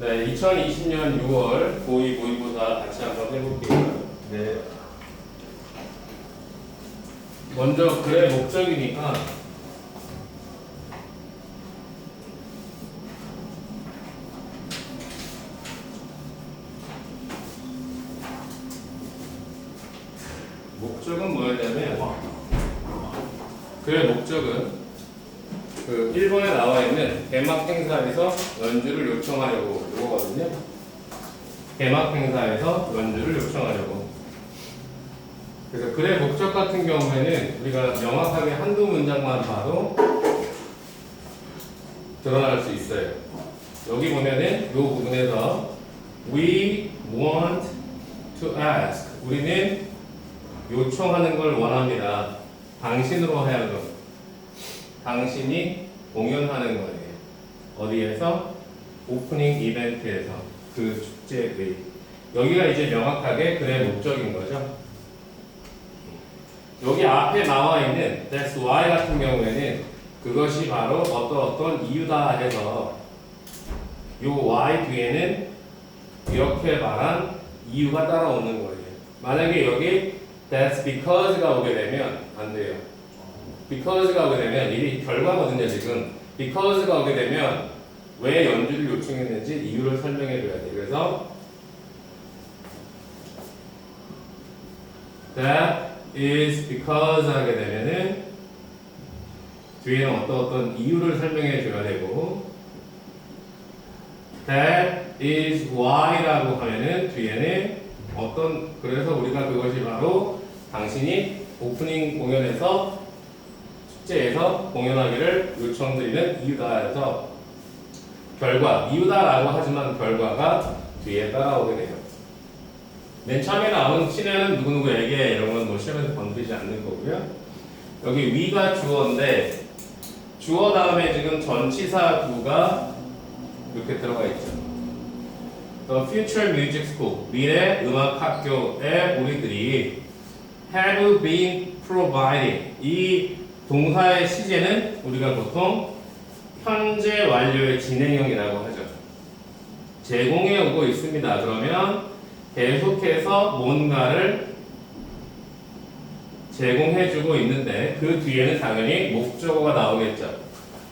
네, 2020년 6월 고2 모의고사 같이 한번 해볼게요. 네. 먼저 글의 목적이니까 목적은 뭐였냐면 글의 목적은 그 1번에 나와 있는 개막 행사에서 연주를 요청하려고 이거거든요. 개막 행사에서 연주를 요청하려고. 그래서 글의 목적 같은 경우에는 우리가 명확하게 한두 문장만 봐도 드러날 수 있어요. 여기 보면은 이 부분에서 we want to ask 우리는 요청하는 걸 원합니다. 당신으로 하여금 당신이 공연하는 거예요. 어디에서? 오프닝 이벤트에서 그 축제의 여기가 이제 명확하게 글의 목적인 거죠. 여기 앞에 나와 있는 that's why 같은 경우에는 그것이 바로 어떤 어떤 이유다 해서 요 why 뒤에는 이렇게 말한 이유가 따라오는 거예요. 만약에 여기 that's because가 오게 되면 안 돼요. Because가 오게 되면 이게 결과거든요 지금 because가 오게 되면 왜 연주를 요청했는지 이유를 설명해 줘야 돼. 그래서 that is because 하게 되면은 뒤에는 어떤 어떤 이유를 설명해 줘야 되고 that is why라고 하면은 뒤에는 어떤 그래서 우리가 그것이 바로 당신이 오프닝 공연에서 축제에서 공연하기를 요청드리는 이유다 해서 결과 이유다라고 하지만 결과가 뒤에 따라오게 돼요. 맨 처음에 나온 신뢰는 누구누구에게 이런 건 뭐 시험에서 건드리지 않는 거고요. 여기 위가 주어인데 주어 다음에 지금 전치사 두가 이렇게 들어가 있죠. The Future Music School 미래 음악 학교에 우리들이 have been providing 이 동사의 시제는 우리가 보통 현재 완료의 진행형이라고 하죠. 제공해 오고 있습니다. 그러면 계속해서 뭔가를 제공해주고 있는데 그 뒤에는 당연히 목적어가 나오겠죠.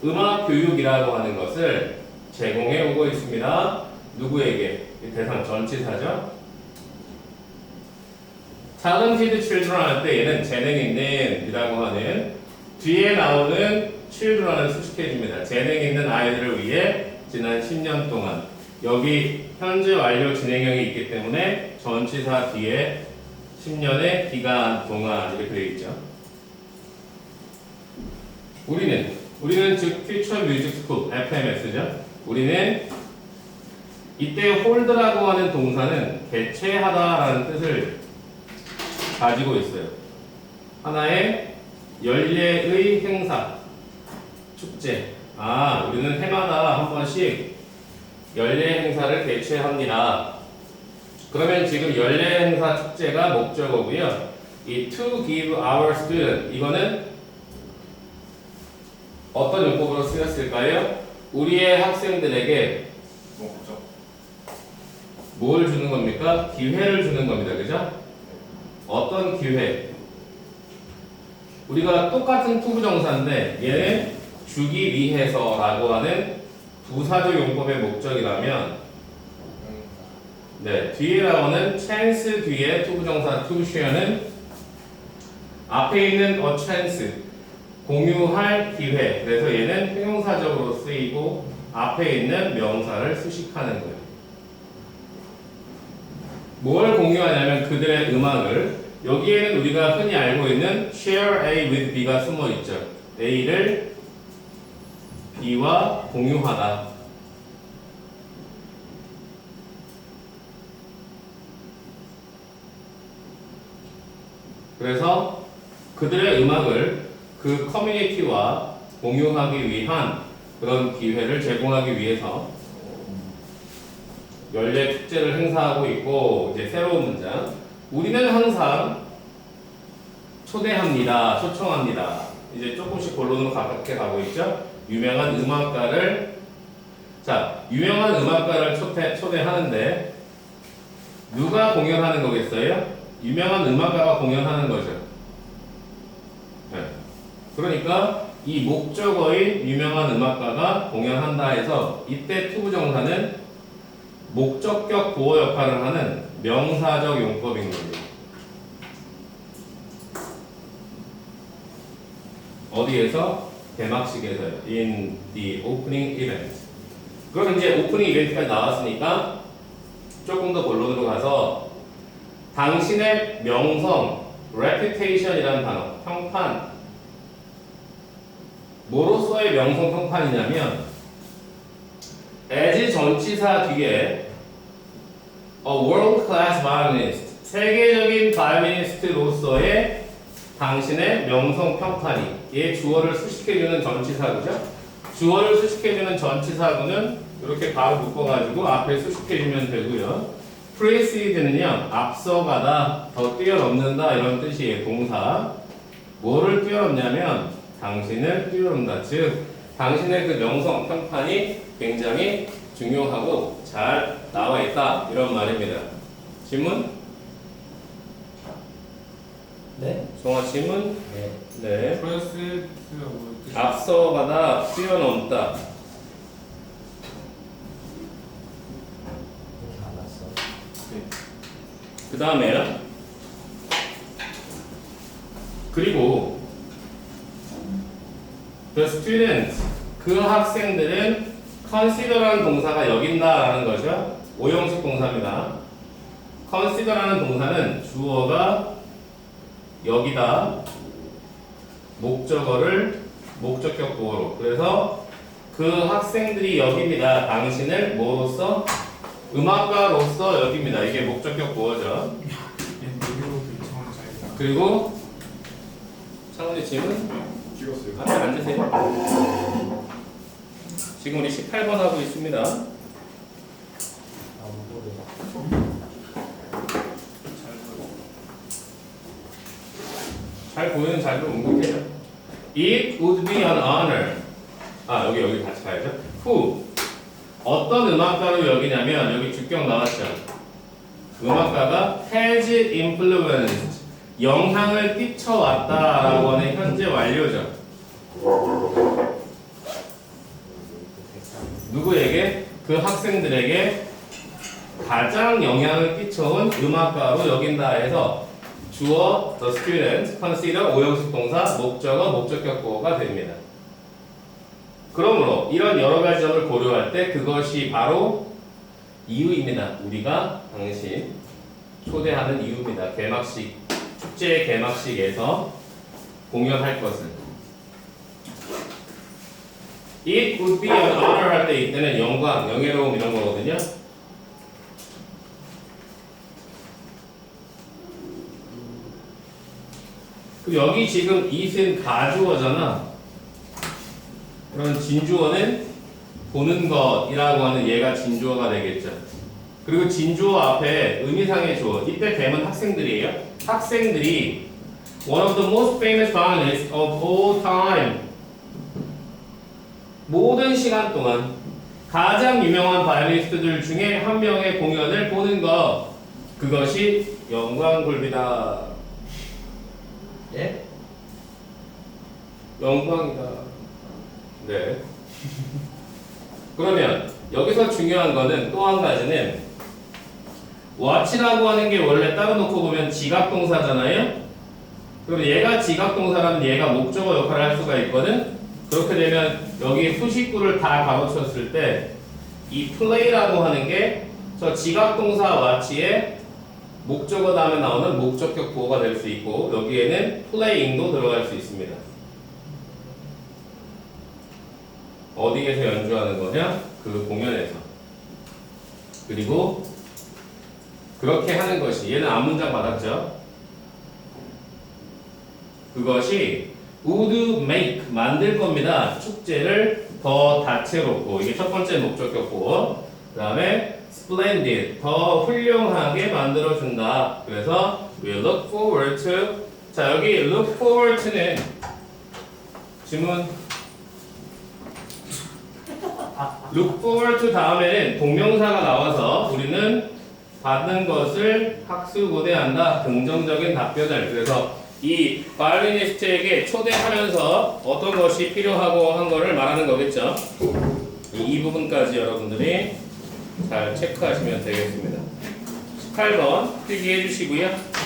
음악 교육이라고 하는 것을 제공해 오고 있습니다. 누구에게? 이 대상 전치사죠. 작은 키드 children 할때 얘는 재능 있는 이라고 하는 뒤에 나오는 children을 수식해줍니다. 재능 있는 아이들을 위해 지난 10년 동안 여기 현재 완료 진행형이 있기 때문에 전치사 뒤에 10년의 기간 동안 이렇게 되어 있죠. 우리는 우리는 즉 Future Music School FMS죠. 우리는 이때 hold라고 하는 동사는 개최하다라는 뜻을 가지고 있어요. 하나의 연례의 행사, 축제. 아, 우리는 해마다 한 번씩 연례 행사를 개최합니다. 그러면 지금 연례 행사 축제가 목적어고요. 이 to give our student 이거는 어떤 용법으로 쓰였을까요? 우리의 학생들에게 목적. 뭘 주는 겁니까? 기회를 주는 겁니다. 그죠? 어떤 기회? 우리가 똑같은 투부정사인데 얘는 주기 위해서라고 하는 부사적 용법의 목적이라면 네, 뒤에 나오는 chance 뒤에 투부정사 to share는 앞에 있는 a chance 공유할 기회 그래서 얘는 형용사적으로 쓰이고 앞에 있는 명사를 수식하는 거예요. 뭘 공유하냐면 그들의 음악을 여기에는 우리가 흔히 알고 있는 share A with B가 숨어 있죠. A를 B와 공유하다. 그래서 그들의 음악을 그 커뮤니티와 공유하기 위한 그런 기회를 제공하기 위해서 연례 축제를 행사하고 있고 이제 새로운 문장 우리는 항상 초대합니다 초청합니다 이제 조금씩 본론으로 가깝게 가고 있죠 유명한 음악가를 자, 유명한 음악가를 초대, 초대하는데 누가 공연하는 거겠어요? 유명한 음악가가 공연하는 거죠. 네. 그러니까 이 목적어인 유명한 음악가가 공연한다 해서 이때 투부정사는 목적격 보호 역할을 하는 명사적 용법인 겁니다. 어디에서? 개막식에서요. In the opening event. 그럼 이제 오프닝 이벤트까지 나왔으니까 조금 더 본론으로 가서 당신의 명성, reputation이라는 단어, 평판. 뭐로서의 명성 평판이냐면 as 전치사 뒤에 a world class violinist, 세계적인 바이올리니스트로서의 당신의 명성 평판이 얘 주어를 수식해주는 전치사구죠. 주어를 수식해주는 전치사구는 이렇게 바로 묶어가지고 앞에 수식해주면 되고요. precede는요 앞서가다, 더 뛰어넘는다 이런 뜻이에요 동사. 뭐를 뛰어넘냐면 당신을 뛰어넘다. 즉 당신의 그 명성 평판이 굉장히 중요하고 잘 나와 있다 이런 말입니다. 질문? 네? 종아 질문? 네. 네. 뜻이 앞서가다 뛰어넘다. 이렇게 안 왔어. 그 다음에 그리고 the students 그 학생들은 consider라는 동사가 여긴다라는 거죠. 오형식 동사입니다. consider라는 동사는 주어가 여기다 목적어를 목적격 보호로 그래서 그 학생들이 여깁니다. 당신을 뭐로서 음악가로서 여깁니다. 이게 목적격 보호죠. 그리고 창훈이 찍었어요. 앞에 앉으세요. 지금 우리 18번 하고 있습니다. 잘 보이는 자리로 옮길게요. It would be an honor. 아 여기 여기 같이 가야죠. Who 어떤 음악가로 여기냐면 여기 주격 나왔죠. 음악가가 has influenced 영향을 끼쳐왔다라고 하는 현재 완료죠. 누구에게 그 학생들에게 가장 영향을 끼쳐온 음악가로 여긴다 해서 주어 the student consider 오형식 동사 목적어 목적격 보호가 됩니다. 그러므로 이런 여러 가지 점을 고려할 때 그것이 바로 이유입니다. 우리가 당신 초대하는 이유입니다. 개막식 축제 개막식에서 공연할 것은 It would be an honor 할 때 이때는 영광, 영예로움 이런 거거든요. 여기 지금 it은 가주어잖아. 그럼 진주어는 보는 것이라고 하는 얘가 진주어가 되겠죠. 그리고 진주어 앞에 의미상의 주어. 이때 뱀은 학생들이에요. 학생들이 one of the most famous violinists of all time. 모든 시간 동안 가장 유명한 바이올리스트들 중에 한 명의 공연을 보는 것. 그것이 영광굴비다. 예? 영광이다. 네. 그러면 여기서 중요한 거는 또 한 가지는 watch라고 하는 게 원래 따로 놓고 보면 지각동사잖아요. 그럼 얘가 지각동사라면 얘가 목적어 역할을 할 수가 있거든. 그렇게 되면 여기 수식구를 다 가로쳤을 때이 play라고 하는 게 저 지각동사 watch에 목적어 다음에 나오는 목적격 보호가 될 수 있고 여기에는 playing도 들어갈 수 있습니다. 어디에서 연주하는 거냐? 그 공연에서. 그리고 그렇게 하는 것이 얘는 앞문장 받았죠? 그것이 would make 만들 겁니다. 축제를 더 다채롭고 이게 첫 번째 목적격고 그다음에 splendid 더 훌륭하게 만들어 준다. 그래서 we look forward to 자 여기 look forward to는 질문 look forward to 다음에는 동명사가 나와서 우리는 받는 것을 학수 고대한다. 긍정적인 답변을. 그래서 이 바이올리니스트에게 초대하면서 어떤 것이 필요하고 한 거를 말하는 거겠죠. 이, 이 부분까지 여러분들이 잘 체크하시면 되겠습니다. 18번 필기해 주시고요.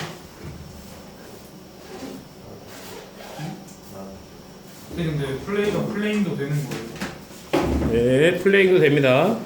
근데 플레이가 플레인도 되는 거예요. 네, 플레이도 됩니다.